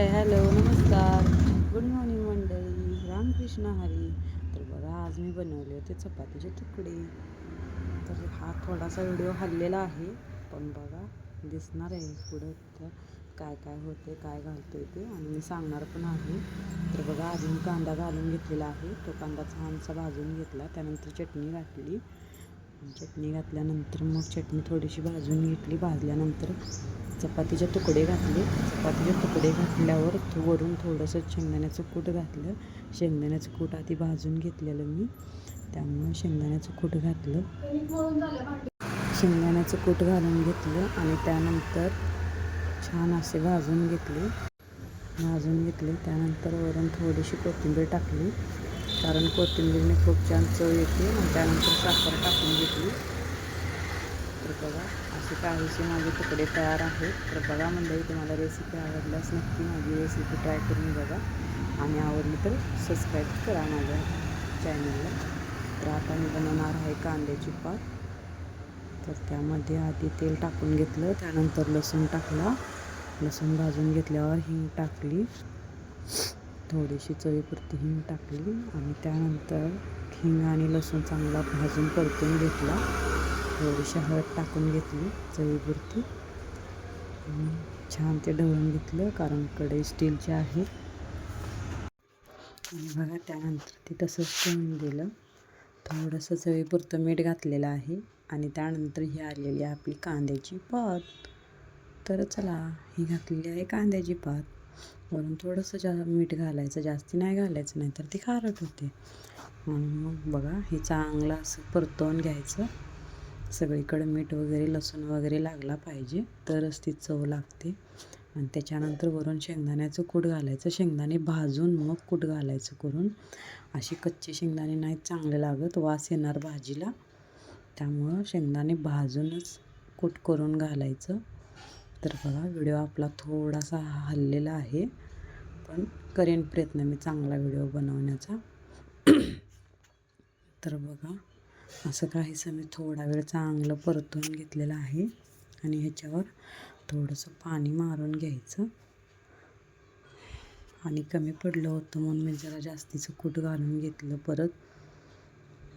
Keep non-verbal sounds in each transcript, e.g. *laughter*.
हाय hello नमस्कार. Good morning मंडळी. रामकृष्ण हरी. तर बघा आज मी बनवले होते चपातीचे तुकडे. तर हा थोडासा व्हिडिओ हल्लेला आहे पण बघा दिसणार आहे पुढं तर काय काय होते काय घालतोय ते आणि मी सांगणार पण आहे. तर बघा आधी मी कांदा घालून घेतलेला आहे. तो कांदा छानसा भाजून घेतला. त्यानंतर चटणी घातली चटणी घातल्यानंतर मग चटणी थोडीशी भाजून घेतली. भाजल्यानंतर चपातीचे तुकडे घातले. चपातीचे तुकडे घातल्यावर वरून थोडंसं शेंगदाण्याचं कूट घातलं. शेंगदाण्याचं कूट आधी भाजून घेतलेलं मी. त्यामुळं शेंगदाण्याचं कूट घातलं. शेंगदाण्याचं कूट घालून घेतलं आणि त्यानंतर छान असे भाजून घेतले. भाजून घेतले. त्यानंतर वरून थोडीशी कोथिंबीर टाकली. कारण कोथिंबीरने खूप छान चव येते. आणि त्यानंतर साखर टाकून घेतली. तर बघा असे काहीसे माझे तुकडे तयार आहेत. तर बघा मंडळी तुम्हाला रेसिपी आवडल्यास नक्की माझी रेसिपी ट्राय करून बघा. आणि आवडली तर सबस्क्राईब करा माझ्या चॅनलला तर आता मी बनवणार आहे कांद्याची पात. तर त्यामध्ये आधी तेल टाकून घेतलं. त्यानंतर लसूण टाकला. लसूण भाजून घेतल्यावर हिंग टाकली. थोडीशी चवीपुरती हिंग टाकली. आणि त्यानंतर हिंग आणि लसूण चांगला भाजून परतून घेतला. थोडीशी हळद टाकून घेतली चवीपुरती. छान ते ढवळून घेतलं कारण कढई स्टीलची आहे. आणि बघा त्यानंतर ते तसंच ठेवून दिलं. थोडंसं चवीपुरतं मीठ घातलेलं आहे. आणि त्यानंतर ही आलेली आहे आपली कांद्याची पात. तर चला ही घातलेली आहे कांद्याची पात. वरून थोडंसं जा मीठ घालायचं जास्ती नाही घालायचं नाही तर ती खारट होते. मग बघा हे चांगलं असं परतवून घ्यायचं. सगळीकडे मीठ वगैरे लसूण वगैरे लागला पाहिजे. तरच ती चव लागते. आणि त्याच्यानंतर वरून शेंगदाण्याचं कूट घालायचं. शेंगदाणे भाजून मग कूट घालायचं करून. अशी कच्चे शेंगदाणे नाही चांगले लागत. वास येणार भाजीला. त्यामुळं शेंगदाणे भाजूनच कूट करून घालायचं. तर बघा व्हिडिओ आपला थोडासा हललेला आहे. पण करेन प्रयत्न मी चांगला व्हिडिओ बनवण्याचा. तर बघा असं काहीसं मी थोडा वेळ चांगलं परतून घेतलेलं आहे. आणि ह्याच्यावर थोडंसं पाणी मारून घ्यायचं. आणि कमी पडलं होतं म्हणून मी जरा जास्तीचं कूट घालून घेतलं परत.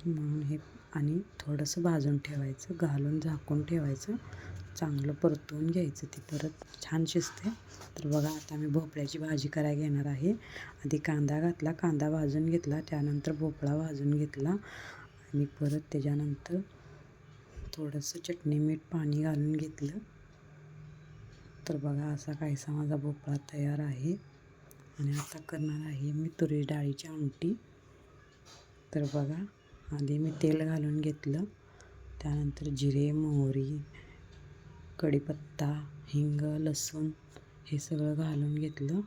म्हणून हे आणि थोडंसं भाजून ठेवायचं घालून झाकून ठेवायचं. चांगलं परतवून घ्यायचं ती परत. छान शिजते तर बघा आता मी भोपळ्याची भाजी करायला घेणार आहे. आधी कांदा घातला कांदा भाजून घेतला त्यानंतर भोपळा भाजून घेतला. मी परत त्याच्यानंतर थोडंसं चटणी मीठ पाणी घालून घेतलं. तर बघा असा काहीसा माझा भोपळा तयार आहे. आणि आता करणार आहे मी तुरी डाळीची आमटी. तर बघा आधी मी तेल घालून घेतलं. त्यानंतर जिरे मोहरी कढीपत्ता हिंग लसूण हे सगळं घालून घेतलं.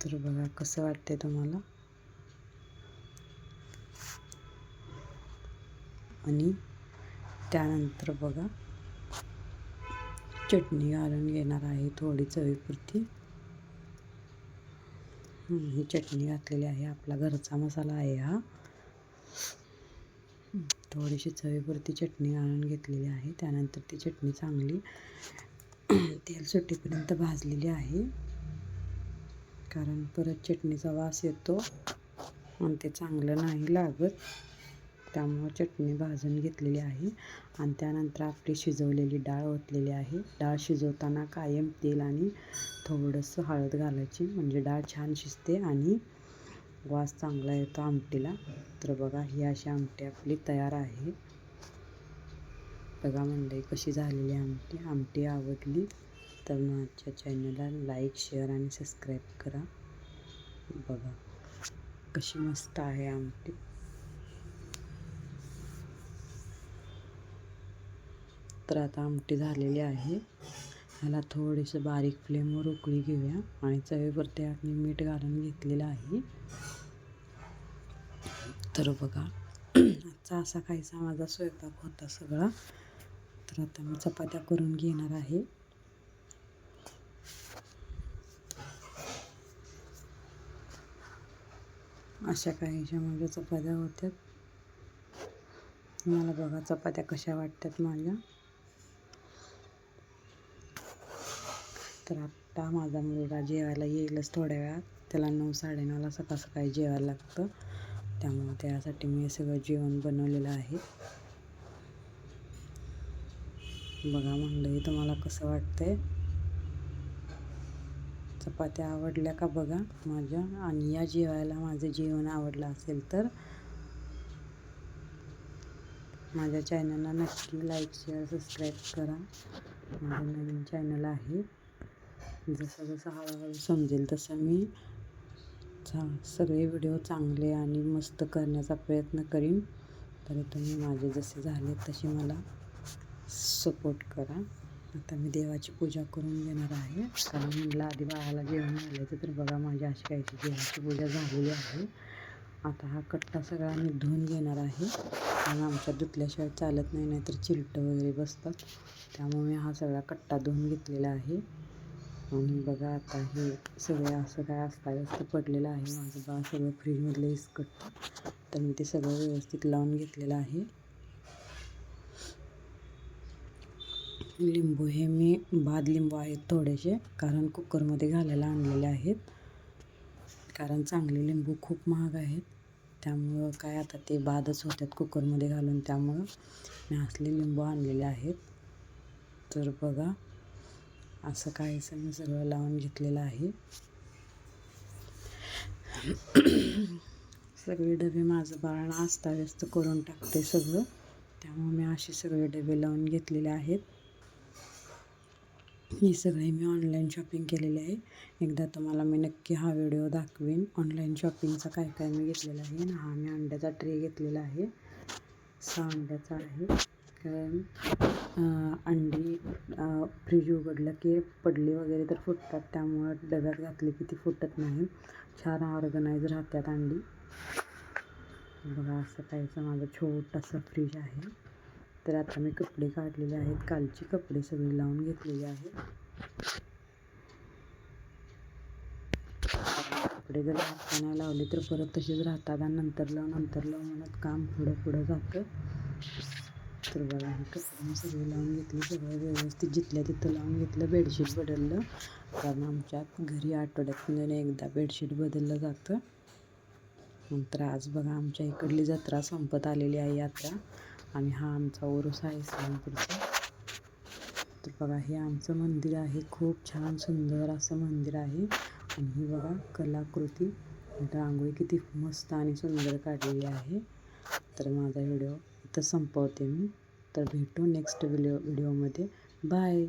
तर बघा कसं वाटते तुम्हाला? आणि त्यानंतर बघा चटणी घालून घेणार आहे थोडी चवीपुरती. ही चटणी घातलेली आहे आपला घरचा मसाला आहे हा. थोडीशी चवीपुरती चटणी घालून घेतलेली आहे. त्यानंतर ती चटणी चांगली *clears throat* तेल सुटेपर्यंत भाजलेली आहे. कारण परत चटणीचा वास येतो आणि ते चांगलं नाही लागत. त्यामुळं चटणी भाजून घेतलेली आहे. आणि त्यानंतर आपली शिजवलेली डाळ ओतलेली आहे. डाळ शिजवताना कायम तेल आणि थोडंसं हळद घालायची. म्हणजे डाळ छान शिजते आणि वास चांगला येतो आमटीला. तर बघा ही अशी आमटी आपली तयार आहे. बघा मंडळी कशी झालेली आमटी. आमटी आवडली तर माझ्या चॅनलला लाईक शेअर आणि सबस्क्राईब करा. बघा कशी मस्त आहे आमटी. तर आता आमटी झालेली आहे. ह्याला थोडीसं बारीक फ्लेमवर उकळी घेऊया आणि चवीवरती आम्ही मीठ घालून घेतलेलं आहे. तर बघा आजचा असा काहीसा माझा स्वयंपाक होता सगळा. तर आता मी चपात्या करून घेणार आहे. अशा काहीशा माझ्या चपात्या होत्या. मला बघा चपात्या कशा वाटतात माझ्या. तर आत्ता माझा मुलगा जेवायला येईलच थोड्या वेळात. त्याला नऊ साडेनऊला सकाळ सकाळी जेवायला लागतं. त्यामुळं त्यासाठी मी सगळं जेवण बनवलेलं आहे. बघा म्हणलं तुम्हाला कसं वाटतंय? चपात्या आवडल्या का बघा माझ्या? आणि या जेवायला माझं जेवण आवडलं असेल तर? माझ्या चॅनलला नक्की लाईक शेअर सबस्क्राईब करा. माझं नवीन चॅनल आहे. जसं जसं हळूहळू समजेल तसं मी चा सगळे व्हिडिओ चांगले आणि मस्त करण्याचा प्रयत्न करीन. तरी तुम्ही माझे जसे झाले तसे मला सपोर्ट करा. आता मी देवाची पूजा करून घेणार आहे. कारण म्हटलं आधी बाळाला जेवण घालायचं तर बघा माझी अशी काहीची देवाची पूजा झालेली आहे. आता हा कट्टा सगळा मी धुवून घेणार आहे. कारण आमच्या धुतल्याशिवाय चालत नाही नाहीतर चिलटं वगैरे बसतात. त्यामुळे मी हा सगळा कट्टा धुवून घेतलेला आहे. आणि बघा आता हे सगळे असं काय असता पडलेलं आहे. माझं बाळ सगळं फ्रीजमधलं इसकट. तर मी ते सगळं व्यवस्थित लावून घेतलेलं आहे. लिंबू हे मी बाद लिंबू आहेत थोडेसे कारण कुकरमध्ये घालायला आणलेले आहेत. कारण चांगले लिंबू खूप महाग आहेत. त्यामुळं काय आता ते बादच होतात कुकरमध्ये घालून. त्यामुळं मी असले लिंबू आणलेले आहेत. तर बघा असं काहीसं मी सगळं लावून घेतलेलं आहे. सगळे डबे माझं बाळ अस्ताव्यस्त करून टाकते सगळं. त्यामुळे मी असे सगळे डबे लावून घेतलेले आहेत. हे सगळे मी ऑनलाईन शॉपिंग केलेले आहे. एकदा तुम्हाला मी नक्की हा व्हिडिओ दाखवेन. ऑनलाईन शॉपिंगचा काय काय मी घेतलेला आहे हा मी अंड्याचा ट्रे घेतलेला आहे. सहा अंड्याचा आहे. कारण अंडी फ्रीज उघडलं की पडली वगैरे तर फुटतात. त्यामुळं डब्यात घातली की ती फुटत नाही. छान ऑर्गनाईज राहतात अंडी. बघा असं काहीचं माझं छोटंसं फ्रीज आहे. तर आता मी कपडे काढलेले आहेत. कालची कपडे सगळे लावून घेतलेले आहेत कपडे जर हाताने नाही लावले तर परत तसेच राहतात आणि नंतर लावून नंतर लावून म्हणत काम पुढं पुढं जातं. तर बघा हे कपडे सगळे लावून घेतले सगळं व्यवस्थित जिथल्या तिथं लावून घेतलं बेडशीट बदललं. कारण आमच्यात घरी आठवड्यातून एकदा बेडशीट बदललं जातं. नंतर आज बघा आमच्या इकडली जत्रा संपत आलेली आहे यात्रा. आणि हा आमचा ओरोस आहे इस्लामपूरचा. तर बघा हे आमचं मंदिर आहे. खूप छान सुंदर असं मंदिर आहे. आणि ही बघा कलाकृती. रांगोळी किती मस्त आणि सुंदर काढलेली आहे. तर माझा व्हिडिओ इथं संपवते मी. तर भेटू नेक्स्ट व्हिडिओ व्हिडिओमध्ये बाय